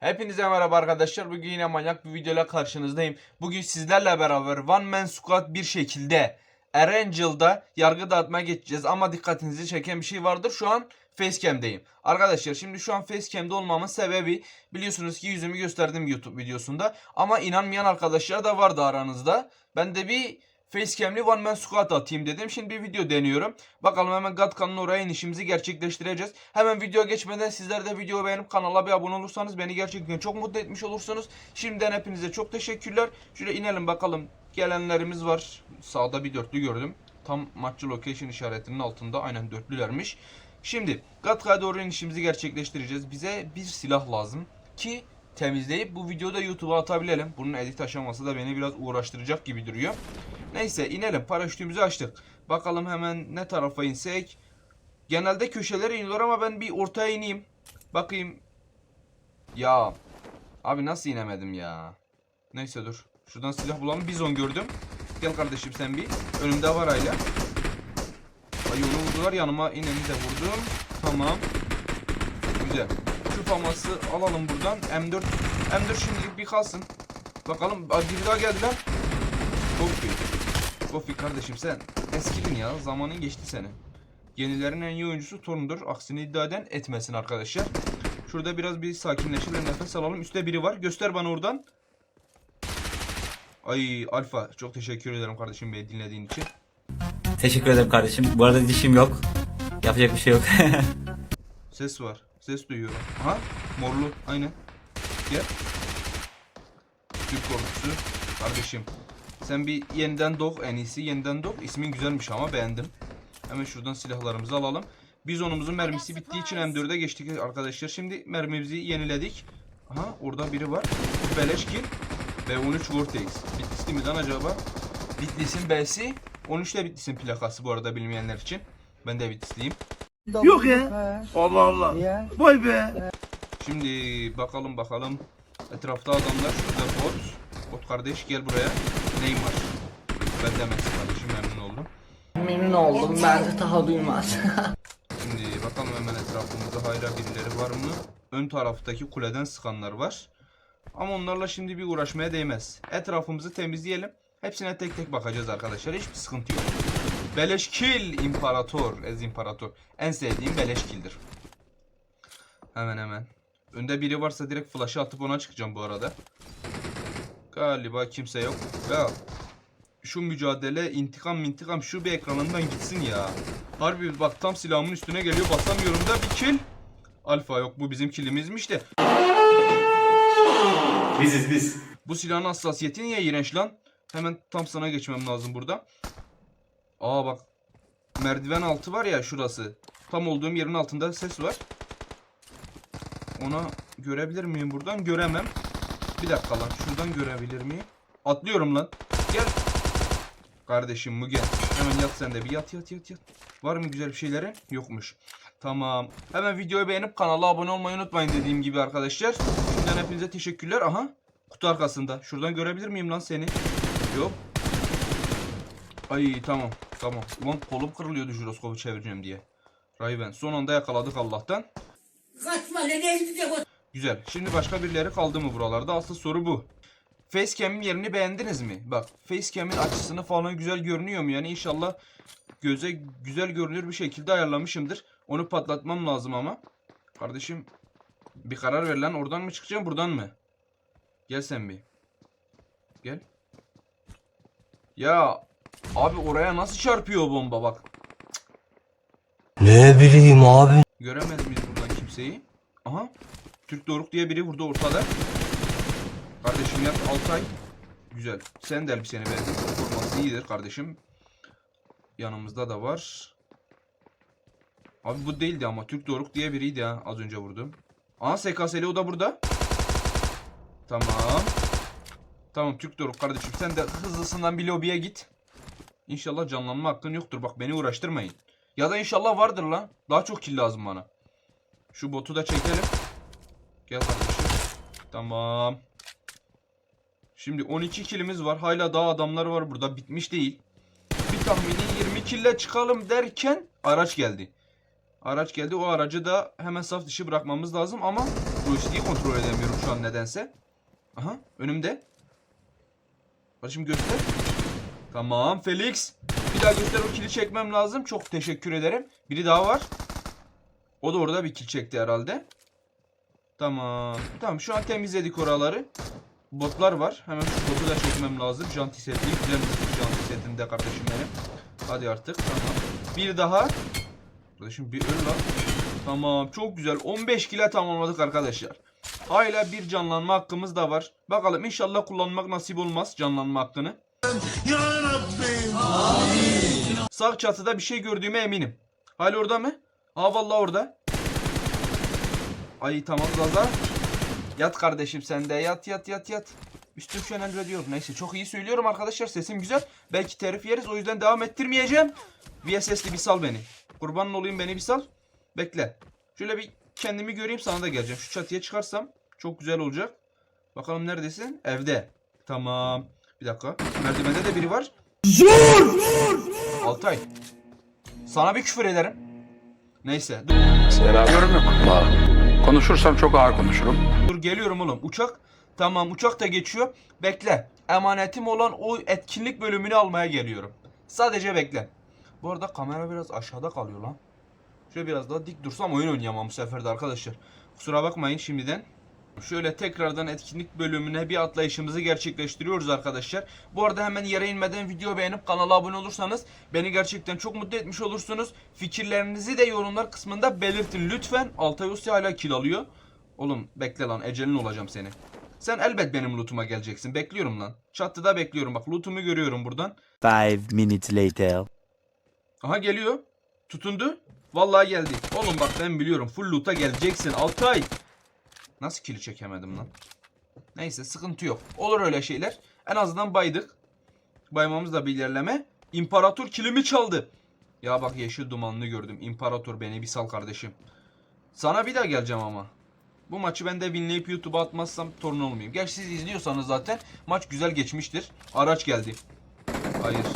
Hepinize merhaba arkadaşlar. Bugün yine manyak bir videoyla karşınızdayım. Bugün sizlerle beraber One Man Squad bir şekilde Erangel'da yargı dağıtmaya geçeceğiz. Ama dikkatinizi çeken bir şey vardır. Şu an Facecam'deyim. Arkadaşlar şimdi şu an Facecam'de olmamın sebebi biliyorsunuz ki yüzümü gösterdim YouTube videosunda. Ama inanmayan arkadaşlar da vardı aranızda. Ben de bir Facecam'li One Man Squad atayım dedim. Şimdi bir video deniyorum. Bakalım hemen Gatkan'ın oraya inişimizi gerçekleştireceğiz. Hemen video geçmeden sizler de videoyu beğenip kanala bir abone olursanız beni gerçekten çok mutlu etmiş olursunuz. Şimdiden hepinize çok teşekkürler. Şöyle inelim bakalım. Gelenlerimiz var. Sağda bir dörtlü gördüm. Tam maççı location işaretinin altında aynen dörtlülermiş. Şimdi Gatka'ya doğru inişimizi gerçekleştireceğiz. Bize bir silah lazım ki temizleyip bu videoda YouTube'a atabilelim. Bunun edit aşaması da beni biraz uğraştıracak gibi duruyor. Neyse inelim. Paraşütümüzü açtık. Bakalım hemen ne tarafa insek. Genelde köşelere iniyor ama ben bir ortaya ineyim. Bakayım. Ya. Abi nasıl inemedim ya. Neyse dur. Şuradan silah bulalım. Bizon gördüm. Gel kardeşim sen bir. Önümde var hala. Ay onu vurdular yanıma ineni de vurdum. Tamam. Güzel. Şu faması alalım buradan. M4 M4 şimdilik bir kalsın. Bakalım. Aa, biri daha geldi lan. Kofi. Kofi kardeşim sen eskidin ya. Zamanın geçti senin. Yenilerin en iyi oyuncusu Torun'dur. Aksini iddia eden etmesin arkadaşlar. Şurada biraz bir sakinleşelim. Nefes alalım. Üstte biri var. Göster bana oradan. Ay Alfa çok teşekkür ederim kardeşim beni dinlediğin için. Teşekkür ederim kardeşim. Bu arada dişim yok. Yapacak bir şey yok. Ses var. Ses duyuyorum. Aha morlu aynen. Gel. Türk ordusu. Kardeşim. Sen bir yeniden doğ en iyisi yeniden doğ. İsmin güzelmiş ama beğendim. Hemen şuradan silahlarımızı alalım. Bizonumuzun mermisi bittiği için M4'e geçtik arkadaşlar. Şimdi mermimizi yeniledik. Aha orada biri var. Beleş kill. B13 Vortex. Bitlisli mi lan acaba? Bitlis'in B'si. 13 de Bitlis'in plakası bu arada bilmeyenler için. Ben de Bitlisliyim. Yok ya. Allah Allah. Vay be. Şimdi bakalım bakalım. Etrafta adamlar. Şurada bot. Bot kardeş gel buraya. Neyim var? Ben de Messi kardeşim memnun oldum. Memnun oldum. Ben de daha duymaz. Şimdi bakalım hemen etrafımızda hayra birileri var mı? Ön taraftaki kuleden sıkanlar var. Ama onlarla şimdi bir uğraşmaya değmez. Etrafımızı temizleyelim. Hepsine tek tek bakacağız arkadaşlar. Hiçbir sıkıntı yok. Beleşkil imparator. Ez imparator. En sevdiğim beleşkildir. Hemen hemen. Önde biri varsa direkt flash'ı atıp ona çıkacağım bu arada. Galiba kimse yok. Ya şu mücadele intikam intikam şu bir ekranından gitsin ya. Harbi bak tam silahımın üstüne geliyor basamıyorum da bir kill. Alfa yok bu bizim killimizmiş de. Biziz biz. Bu silahın hassasiyeti niye iğrenç lan? Hemen tam sana geçmem lazım burada. Aa bak. Merdiven altı var ya şurası. Tam olduğum yerin altında ses var. Ona görebilir miyim buradan? Göremem. Bir dakika lan. Şuradan görebilir miyim? Atlıyorum lan. Gel. Kardeşim Mugen. Hemen yat sen de bir yat yat yat yat. Var mı güzel bir şeyleri? Yokmuş. Tamam. Hemen videoyu beğenip kanala abone olmayı unutmayın dediğim gibi arkadaşlar. Şimdiden hepinize teşekkürler. Aha. Kutu arkasında. Şuradan görebilir miyim lan seni? Yok. Ay tamam. Tamam. Ulan kolum kırılıyordu jiroskopu çevireceğim diye. Raven. Son anda yakaladık Allah'tan. Kaçma nereye gidecek o? Güzel. Şimdi başka birileri kaldı mı buralarda? Asıl soru bu. Facecam'in yerini beğendiniz mi? Bak Facecam'in açısını falan güzel görünüyor mu? Yani inşallah göze güzel görünür bir şekilde ayarlamışımdır. Onu patlatmam lazım ama. Kardeşim bir karar ver lan. Oradan mı çıkacağım buradan mı? Gel sen bir. Gel. Ya abi oraya nasıl çarpıyor bomba bak. Ne bileyim abi. Göremedim biz buradan kimseyi. Aha. Türk Doruk diye biri burada ortada. Kardeşim yat Altay. Güzel. Sen de elbiseni beğendin. Forması iyidir kardeşim. Yanımızda da var. Abi bu değildi ama Türk Doruk diye biriydi ha az önce vurdum. Aha SKS'li o da burada. Tamam. Tamam Türk Doruk kardeşim sen de hızlısından bir lobiye git. İnşallah canlanma hakkın yoktur. Bak beni uğraştırmayın. Ya da inşallah vardır lan. Daha çok kill lazım bana. Şu botu da çekelim. Gel kardeşim. Tamam. Şimdi 12 killimiz var. Hala daha adamlar var burada. Bitmiş değil. Bir tahmini 20 kille çıkalım derken araç geldi. Araç geldi. O aracı da hemen saf dışı bırakmamız lazım ama Joystick'i kontrol edemiyorum şu an nedense. Aha önümde. Kardeşim göster. Tamam Felix. Bir daha göster o kili çekmem lazım. Çok teşekkür ederim. Biri daha var. O da orada bir kill çekti herhalde. Tamam. Tamam şu an temizledik oraları. Botlar var. Hemen şu botu da çekmem lazım. Janti setli. Güzel bir janti setinde kardeşim benim. Hadi artık. Tamam. Bir daha. Kardeşim bir ölü lan. Tamam. Çok güzel. 15 kile tamamladık arkadaşlar. Hala bir canlanma hakkımız da var. Bakalım inşallah kullanmak nasip olmaz canlanma hakkını. Ya Rabbim. Sağ çatıda bir şey gördüğüme eminim. Hala orada mı? Aa vallahi orada. Ay tamam Zaza. Yat kardeşim sen de yat yat yat yat. Üstüm şu an emrediyor. Neyse çok iyi söylüyorum arkadaşlar sesim güzel. Belki terif yeriz o yüzden devam ettirmeyeceğim. VSS'li bir sal beni. Kurbanın olayım beni bir sal. Bekle. Şöyle bir kendimi göreyim sana da geleceğim. Şu çatıya çıkarsam çok güzel olacak. Bakalım neredesin? Evde. Tamam. Bir dakika. Merdivende de biri var. Altay. Sana bir küfür ederim. Neyse. Dur, Yorum yok. Konuşursam çok ağır konuşurum. dur geliyorum oğlum. Uçak. Tamam uçak da geçiyor. Bekle. Emanetim olan o etkinlik bölümünü almaya geliyorum. Sadece bekle. Bu arada kamera biraz aşağıda kalıyor lan. Şöyle biraz daha dik dursam oyun oynayamam bu sefer de arkadaşlar. Kusura bakmayın şimdiden. Şöyle tekrardan etkinlik bölümüne bir atlayışımızı gerçekleştiriyoruz arkadaşlar. Bu arada hemen yere inmeden video beğenip kanala abone olursanız beni gerçekten çok mutlu etmiş olursunuz. Fikirlerinizi de yorumlar kısmında belirtin lütfen. Altay Usta hala kill alıyor. Oğlum bekle lan ecelin olacağım seni. Sen elbet benim lootuma geleceksin. Bekliyorum lan. Çatıda bekliyorum bak lootumu görüyorum buradan. Five minutes later. Aha geliyor. Tutundu. Vallahi geldi. Oğlum bak ben biliyorum. Full loot'a geleceksin. Altay. Nasıl kili çekemedim lan? Neyse sıkıntı yok. Olur öyle şeyler. En azından baydık. Baymamız da bir ilerleme. İmparator kilimi çaldı. Ya bak yeşil dumanını gördüm. İmparator beni bir sal kardeşim. Sana bir daha geleceğim ama. Bu maçı ben de winleyip YouTube'a atmazsam torun olmayayım. Gerçi siz izliyorsanız zaten maç güzel geçmiştir. Araç geldi. Hayır.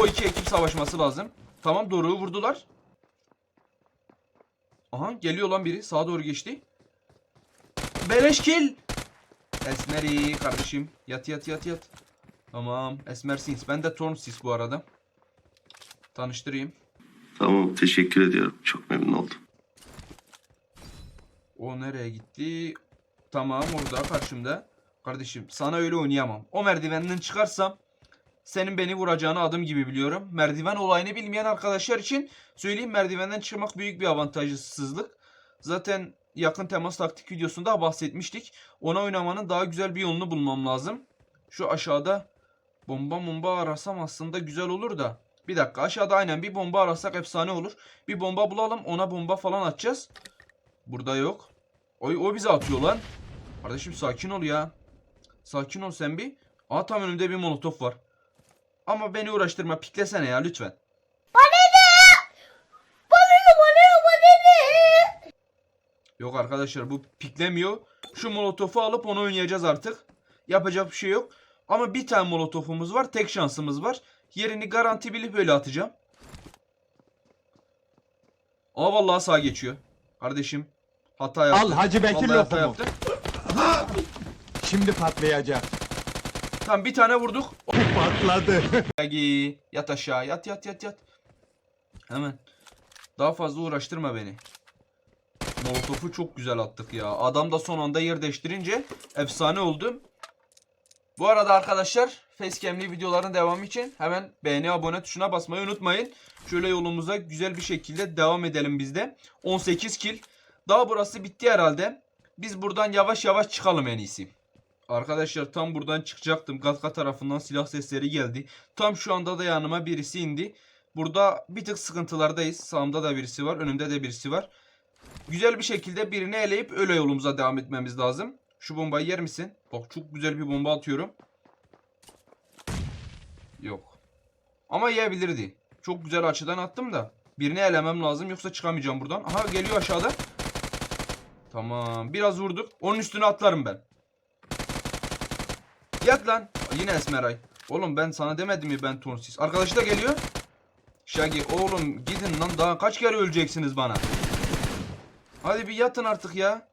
O iki ekip savaşması lazım. Tamam Doruk'u vurdular. Aha geliyor lan biri. Sağa doğru geçti. Beleş kill. Esmeri kardeşim. Yat yat yat yat. Tamam. Esmer Sins. Ben de Torn Sis bu arada. Tanıştırayım. Tamam teşekkür ediyorum. Çok memnun oldum. O nereye gitti? Tamam orada karşımda. Kardeşim sana öyle oynayamam. O merdivenden çıkarsam senin beni vuracağını adım gibi biliyorum. Merdiven olayını bilmeyen arkadaşlar için söyleyeyim merdivenden çıkmak büyük bir avantajsızlık. Zaten yakın temas taktik videosunda bahsetmiştik. Ona oynamanın daha güzel bir yolunu bulmam lazım. Şu aşağıda bomba bomba arasam aslında güzel olur da. Bir dakika aşağıda aynen bir bomba arasak efsane olur. Bir bomba bulalım ona bomba falan atacağız. Burada yok. O, o bize atıyor lan. Kardeşim sakin ol ya. Sakin ol sen bir. Aa tam önümde bir molotof var. Ama beni uğraştırma piklesene ya lütfen. Yok arkadaşlar bu piklemiyor. Şu molotofu alıp onu oynayacağız artık. Yapacak bir şey yok. Ama bir tane molotofumuz var. Tek şansımız var. Yerini garanti bilip öyle atacağım. Aa vallahi sağ geçiyor. Kardeşim hata yaptı. Al Hacı Bekir Vallahi hata lokumu. yaptı. Şimdi patlayacak. Tamam bir tane vurduk. Patladı. Yat aşağı yat yat yat yat. Hemen. Daha fazla uğraştırma beni. Molotof'u çok güzel attık ya. Adam da son anda yer değiştirince efsane oldu. Bu arada arkadaşlar facecam'li videoların devamı için hemen beğeni abone tuşuna basmayı unutmayın. Şöyle yolumuza güzel bir şekilde devam edelim biz de. 18 kill. Daha burası bitti herhalde. Biz buradan yavaş yavaş çıkalım en iyisi. Arkadaşlar tam buradan çıkacaktım. Gatka tarafından silah sesleri geldi. Tam şu anda da yanıma birisi indi. Burada bir tık sıkıntılardayız. Sağımda da birisi var. Önümde de birisi var. Güzel bir şekilde birini eleyip öyle yolumuza devam etmemiz lazım. Şu bombayı yer misin? Bak çok güzel bir bomba atıyorum. Yok. Ama yiyebilirdi. Çok güzel açıdan attım da. Birini elemem lazım yoksa çıkamayacağım buradan. Aha geliyor aşağıda. Tamam. Biraz vurduk. Onun üstüne atlarım ben. Yat lan. Yine Esmeray. Oğlum ben sana demedim mi ben tonsuz. Arkadaşı da geliyor. Şagi oğlum gidin lan daha kaç kere öleceksiniz bana. Hadi bir yatın artık ya.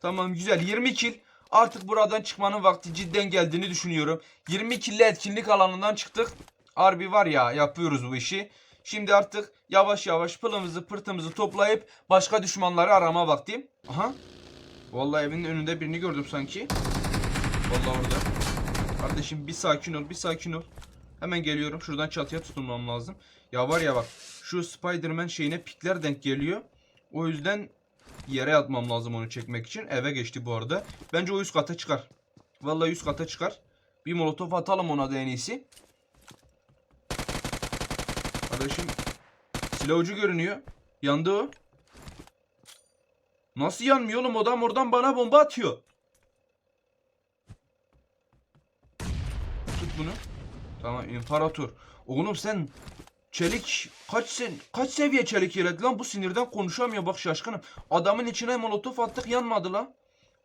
Tamam güzel 20 kill. Artık buradan çıkmanın vakti cidden geldiğini düşünüyorum. 20 kille etkinlik alanından çıktık. Harbi var ya yapıyoruz bu işi. Şimdi artık yavaş yavaş pılımızı pırtımızı toplayıp başka düşmanları arama vakti. Aha. Vallahi evin önünde birini gördüm sanki. Vallahi orada. Kardeşim bir sakin ol bir sakin ol. Hemen geliyorum. Şuradan çatıya tutunmam lazım. Ya var ya bak şu Spider-Man şeyine pikler denk geliyor. O yüzden yere atmam lazım onu çekmek için. Eve geçti bu arada. Bence o üst kata çıkar. Vallahi üst kata çıkar. Bir molotof atalım ona da en iyisi. Kardeşim silah ucu görünüyor. Yandı o. Nasıl yanmıyor oğlum? Adam oradan bana bomba atıyor. Tut bunu. Tamam imparator. Oğlum sen çelik kaç sen kaç seviye çelik yelek lan bu sinirden konuşamıyor bak şaşkınım. Adamın içine molotof attık yanmadı lan.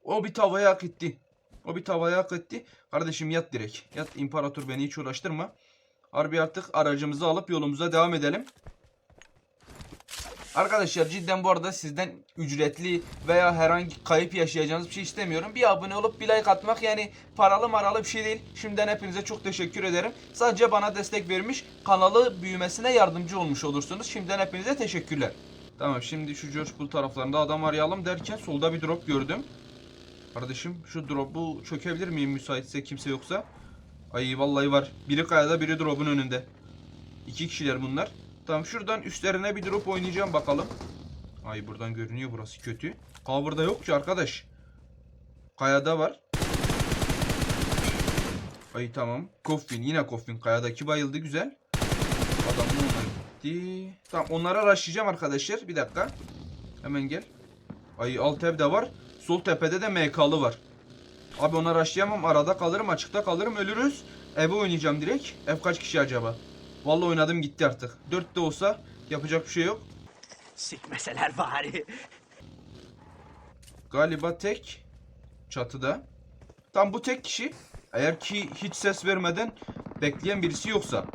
O bir tavaya hak etti. O bir tavaya hak etti. Kardeşim yat direkt. Yat imparator beni hiç uğraştırma. Harbi artık aracımızı alıp yolumuza devam edelim. Arkadaşlar cidden bu arada sizden ücretli veya herhangi kayıp yaşayacağınız bir şey istemiyorum. Bir abone olup bir like atmak yani paralı maralı bir şey değil. Şimdiden hepinize çok teşekkür ederim. Sadece bana destek vermiş, kanalı büyümesine yardımcı olmuş olursunuz. Şimdiden hepinize teşekkürler. Tamam şimdi şu George Bull taraflarında adam arayalım derken solda bir drop gördüm. Kardeşim şu drop'u çökebilir miyim müsaitse kimse yoksa? Ay vallahi var. Biri kayada biri drop'un önünde. İki kişiler bunlar. Tamam şuradan üstlerine bir drop oynayacağım bakalım. Ay buradan görünüyor burası kötü. Cover'da yok ki arkadaş. Kayada var. Ay tamam. Coffin yine Coffin. Kayadaki bayıldı güzel. Adam bununla gitti. Tamam onları araştıracağım arkadaşlar. Bir dakika. Hemen gel. Ay alt evde var. Sol tepede de MK'lı var. Abi onu araştıramam. Arada kalırım, açıkta kalırım, ölürüz. Eve oynayacağım direkt. Ev kaç kişi acaba? Vallahi oynadım gitti artık. 4 de olsa yapacak bir şey yok. Sikmeseler bari. Galiba tek çatıda. Tam bu tek kişi. Eğer ki hiç ses vermeden bekleyen birisi yoksa.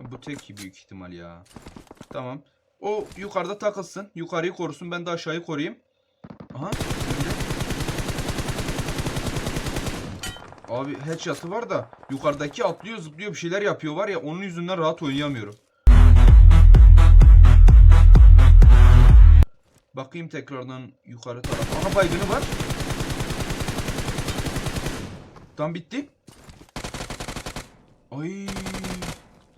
Bu tek büyük ihtimal ya. Tamam. O yukarıda takılsın. Yukarıyı korusun. Ben de aşağıyı koruyayım. Aha. Abi headshot'ı var da yukarıdaki atlıyor zıplıyor bir şeyler yapıyor var ya onun yüzünden rahat oynayamıyorum. Bakayım tekrardan yukarı tarafa. Aha baygını var. Tam bitti. Ay.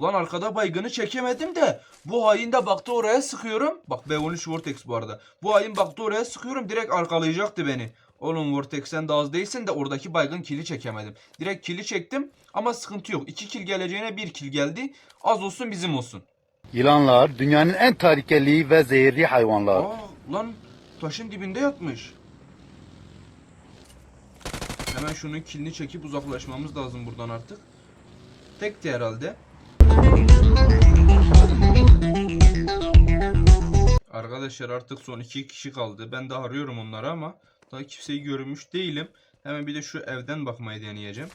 Lan arkada baygını çekemedim de bu hain de baktı oraya sıkıyorum. Bak B13 Vortex bu arada. Bu hain baktı oraya sıkıyorum direkt arkalayacaktı beni. Oğlum Vortex sen de az değilsin de oradaki baygın kili çekemedim. Direkt kili çektim ama sıkıntı yok. 2 kill geleceğine 1 kill geldi. Az olsun bizim olsun. Yılanlar dünyanın en tehlikeli ve zehirli hayvanlar. Aa lan taşın dibinde yatmış. Hemen şunun kilini çekip uzaklaşmamız lazım buradan artık. Tekti herhalde. Arkadaşlar artık son iki kişi kaldı. Ben de arıyorum onları ama daha kimseyi görmüş değilim. Hemen bir de şu evden bakmayı deneyeceğim.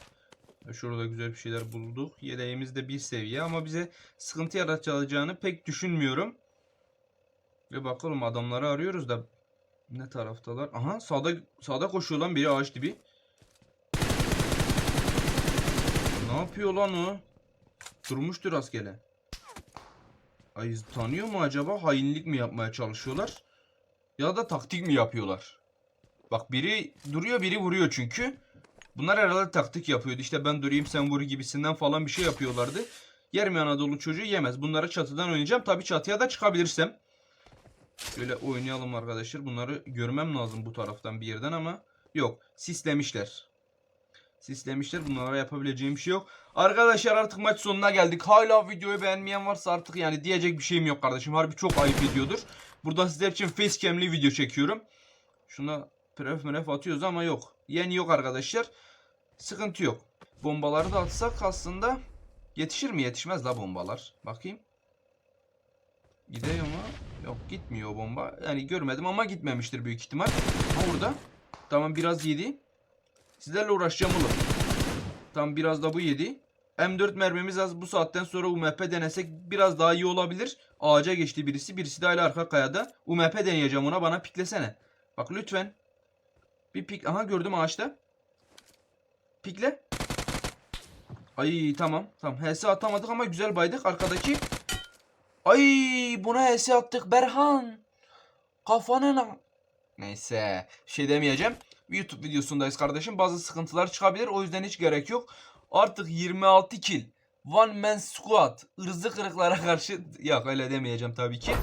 Şurada güzel bir şeyler bulduk. Yedeğimiz de bir seviye ama bize sıkıntı yaratacağını pek düşünmüyorum. Ve bakalım adamları arıyoruz da ne taraftalar? Aha sağda sağda koşuyor lan biri ağaç dibi. Ne yapıyor lan o? Durmuştur rastgele. Ay tanıyor mu acaba? Hainlik mi yapmaya çalışıyorlar? Ya da taktik mi yapıyorlar? Bak biri duruyor biri vuruyor çünkü. Bunlar herhalde taktik yapıyordu. İşte ben durayım sen vur gibisinden falan bir şey yapıyorlardı. Yer mi Anadolu çocuğu yemez. Bunları çatıdan oynayacağım. Tabii çatıya da çıkabilirsem. Şöyle oynayalım arkadaşlar. Bunları görmem lazım bu taraftan bir yerden ama yok. Sislemişler. Sislemişler. Bunlara yapabileceğim bir şey yok. Arkadaşlar artık maç sonuna geldik. Hala videoyu beğenmeyen varsa artık yani diyecek bir şeyim yok kardeşim. Harbi çok ayıp ediyordur. Burada sizler için facecam'li video çekiyorum. Şuna pref mref atıyoruz ama yok. Yeni yok arkadaşlar. Sıkıntı yok. Bombaları da atsak aslında yetişir mi? Yetişmez la bombalar. Bakayım. Gidiyor mu? Yok gitmiyor bomba. Yani görmedim ama gitmemiştir büyük ihtimal. Ha burada. Tamam biraz yedi. Sizlerle uğraşacağım oğlum. Tam biraz da bu yedi. M4 mermimiz az. Bu saatten sonra UMP denesek biraz daha iyi olabilir. Ağaca geçti birisi. Birisi de hala arka kayada. UMP deneyeceğim ona. Bana piklesene. Bak lütfen. Bir pik. Aha gördüm ağaçta. Pikle. Ay tamam. Tamam. HS atamadık ama güzel baydık. Arkadaki. Ay buna HS attık Berhan. Kafanın Neyse. Şey demeyeceğim. YouTube videosundayız kardeşim. Bazı sıkıntılar çıkabilir. O yüzden hiç gerek yok. Artık 26 kill. One man squad. ırzı kırıklara karşı. Yok öyle demeyeceğim tabii ki.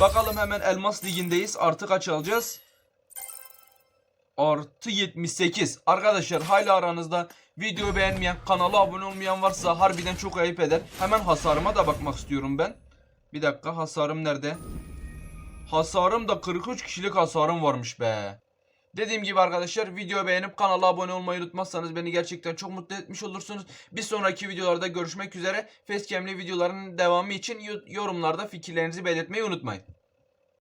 Bakalım hemen Elmas Ligi'ndeyiz. Artı kaç alacağız? Artı 78. Arkadaşlar hala aranızda videoyu beğenmeyen, kanala abone olmayan varsa harbiden çok ayıp eder. Hemen hasarıma da bakmak istiyorum ben. Bir dakika hasarım nerede? Hasarım da 43 kişilik hasarım varmış be. Dediğim gibi arkadaşlar videoyu beğenip kanala abone olmayı unutmazsanız beni gerçekten çok mutlu etmiş olursunuz. Bir sonraki videolarda görüşmek üzere. Facecam'li videoların devamı için yo- yorumlarda fikirlerinizi belirtmeyi unutmayın.